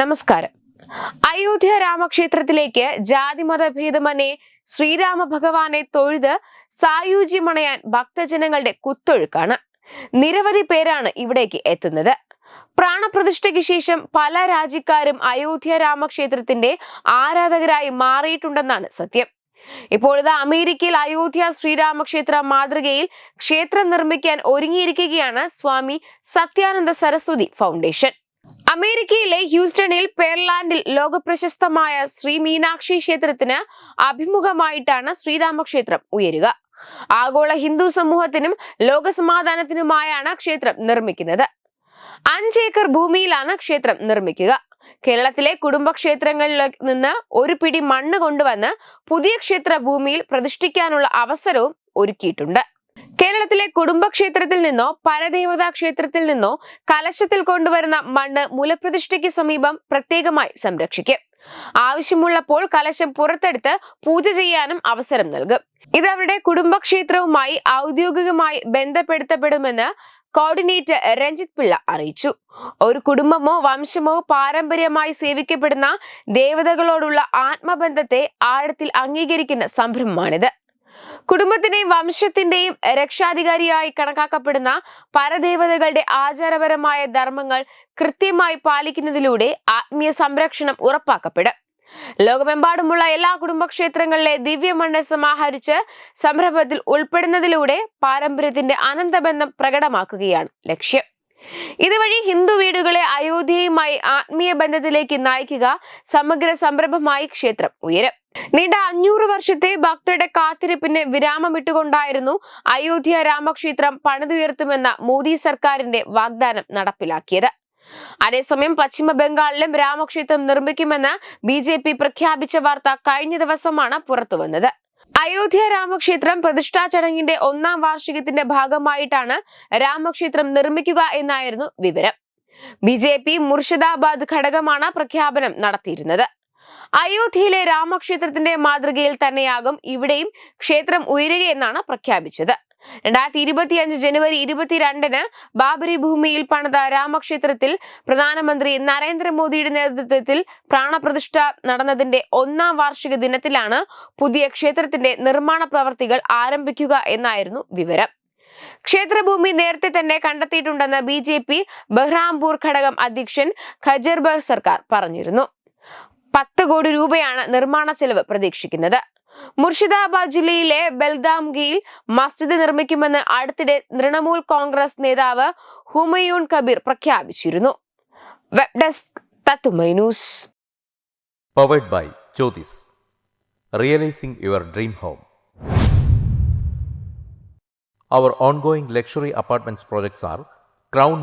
നമസ്കാരം. അയോധ്യ രാമക്ഷേത്രത്തിലേക്ക് ജാതിമത ഭേദമന്യേ ശ്രീരാമ ഭഗവാനെ തൊഴുത് സായുജ്യമണയാൻ ഭക്തജനങ്ങളുടെ കുത്തൊഴുക്കാണ്. നിരവധി പേരാണ് ഇവിടേക്ക് എത്തുന്നത്. പ്രാണപ്രതിഷ്ഠയ്ക്ക് ശേഷം പല രാജ്യക്കാരും അയോധ്യ രാമക്ഷേത്രത്തിന്റെ ആരാധകരായി മാറിയിട്ടുണ്ടെന്നാണ് സത്യം. ഇപ്പോഴിത് അമേരിക്കയിൽ അയോധ്യ ശ്രീരാമക്ഷേത്ര മാതൃകയിൽ ക്ഷേത്രം നിർമ്മിക്കാൻ ഒരുങ്ങിയിരിക്കുകയാണ് സ്വാമി സത്യാനന്ദ സരസ്വതി ഫൗണ്ടേഷൻ. അമേരിക്കയിലെ ഹ്യൂസ്റ്റണിൽ പേർലാൻഡിൽ ലോകപ്രശസ്തമായ ശ്രീ മീനാക്ഷി ക്ഷേത്രത്തിന് അഭിമുഖമായിട്ടാണ് ശ്രീരാമക്ഷേത്രം ഉയരുക. ആഗോള ഹിന്ദു സമൂഹത്തിനും ലോകസമാധാനത്തിനുമായാണ് ക്ഷേത്രം നിർമ്മിക്കുന്നത്. അഞ്ചേക്കർ ഭൂമിയിലാണ് ക്ഷേത്രം നിർമ്മിക്കുക. കേരളത്തിലെ കുടുംബക്ഷേത്രങ്ങളിൽ നിന്ന് ഒരു പിടി മണ്ണ് കൊണ്ടുവന്ന് പുതിയ ക്ഷേത്ര ഭൂമിയിൽ പ്രതിഷ്ഠിക്കാനുള്ള അവസരവും ഒരുക്കിയിട്ടുണ്ട്. കേരളത്തിലെ കുടുംബക്ഷേത്രത്തിൽ നിന്നോ പരദേവതാ ക്ഷേത്രത്തിൽ നിന്നോ കലശത്തിൽ കൊണ്ടുവരുന്ന മണ്ണ് മുലപ്രതിഷ്ഠയ്ക്ക് സമീപം പ്രത്യേകമായി സംരക്ഷിക്കും. ആവശ്യമുള്ളപ്പോൾ കലശം പുറത്തെടുത്ത് പൂജ ചെയ്യാനും അവസരം നൽകും. ഇത് അവരുടെ കുടുംബക്ഷേത്രവുമായി ഔദ്യോഗികമായി ബന്ധപ്പെടുത്തപ്പെടുമെന്ന് കോർഡിനേറ്റർ രഞ്ജിത് പിള്ള അറിയിച്ചു. ഒരു കുടുംബമോ വംശമോ പാരമ്പര്യമായി സേവിക്കപ്പെടുന്ന ദേവതകളോടുള്ള ആത്മബന്ധത്തെ ആഴത്തിൽ അംഗീകരിക്കുന്ന സംരംഭമാണിത്. കുടുംബത്തിന്റെയും വംശത്തിന്റെയും രക്ഷാധികാരിയായി കണക്കാക്കപ്പെടുന്ന പരദേവതകളുടെ ആചാരപരമായ ധർമ്മങ്ങൾ കൃത്യമായി പാലിക്കുന്നതിലൂടെ ആത്മീയ സംരക്ഷണം ഉറപ്പാക്കപ്പെടും. ലോകമെമ്പാടുമുള്ള എല്ലാ കുടുംബക്ഷേത്രങ്ങളിലെ ദിവ്യമണ്ണ് സമാഹരിച്ച് സംരംഭത്തിൽ ഉൾപ്പെടുന്നതിലൂടെ പാരമ്പര്യത്തിന്റെ അനന്തബന്ധം പ്രകടമാക്കുകയാണ് ലക്ഷ്യം. ഇതുവഴി ഹിന്ദു വീടുകളെ അയോധ്യയുമായി ആത്മീയ ബന്ധത്തിലേക്ക് നയിക്കുക സമഗ്ര സംരംഭമായി ക്ഷേത്രം ഉയരും. നീണ്ട അഞ്ഞൂറ് വർഷത്തെ ഭക്തരുടെ കാത്തിരിപ്പിന് വിരാമമിട്ടുകൊണ്ടായിരുന്നു അയോധ്യ രാമക്ഷേത്രം പണിതുയർത്തുമെന്ന മോദി സർക്കാരിന്റെ വാഗ്ദാനം നടപ്പിലാക്കിയത്. അതേസമയം പശ്ചിമ ബംഗാളിലും രാമക്ഷേത്രം നിർമ്മിക്കുമെന്ന് ബി പ്രഖ്യാപിച്ച വാർത്ത കഴിഞ്ഞ ദിവസമാണ് പുറത്തുവന്നത്. അയോധ്യ രാമക്ഷേത്രം പ്രതിഷ്ഠാ ചടങ്ങിന്റെ ഒന്നാം വാർഷികത്തിന്റെ ഭാഗമായിട്ടാണ് രാമക്ഷേത്രം നിർമ്മിക്കുക എന്നായിരുന്നു വിവരം. ബി ജെ പി മുർഷിദാബാദ് ഘടകമാണ് പ്രഖ്യാപനം നടത്തിയിരുന്നത്. അയോധ്യയിലെ രാമക്ഷേത്രത്തിന്റെ മാതൃകയിൽ തന്നെയാകും ഇവിടെയും ക്ഷേത്രം ഉയരുകയെന്നാണ് പ്രഖ്യാപിച്ചത്. രണ്ടായിരത്തി ഇരുപത്തിയഞ്ച് ജനുവരി ഇരുപത്തിരണ്ടിന് ബാബരി ഭൂമിയിൽ പണിത രാമക്ഷേത്രത്തിൽ പ്രധാനമന്ത്രി നരേന്ദ്രമോദിയുടെ നേതൃത്വത്തിൽ പ്രാണപ്രതിഷ്ഠ നടന്നതിന്റെ ഒന്നാം വാർഷിക ദിനത്തിലാണ് പുതിയ ക്ഷേത്രത്തിന്റെ നിർമ്മാണ പ്രവർത്തികൾ ആരംഭിക്കുക എന്നായിരുന്നു വിവരം. ക്ഷേത്രഭൂമി നേരത്തെ തന്നെ കണ്ടെത്തിയിട്ടുണ്ടെന്ന് ബി ജെ പി ബഹ്റാംപൂർ ഘടകം അധ്യക്ഷൻ ഖജർബർ സർക്കാർ പറഞ്ഞിരുന്നു. പത്ത് കോടി രൂപയാണ് നിർമ്മാണ ചെലവ് പ്രതീക്ഷിക്കുന്നത്. മുർഷിദാബാദ് ജില്ലയിലെ ബൽദാംഗിയിൽ മസ്ജിദ് നിർമ്മിക്കുമെന്ന് അടുത്തിടെ തൃണമൂൽ കോൺഗ്രസ് നേതാവ് ഹുമയൂൺ കബീർ പ്രഖ്യാപിച്ചിരുന്നു. വെബ് ഡെസ്ക് തത്തുമൈ powered by Jyothis realising your dream home Our ongoing luxury apartments projects are Crown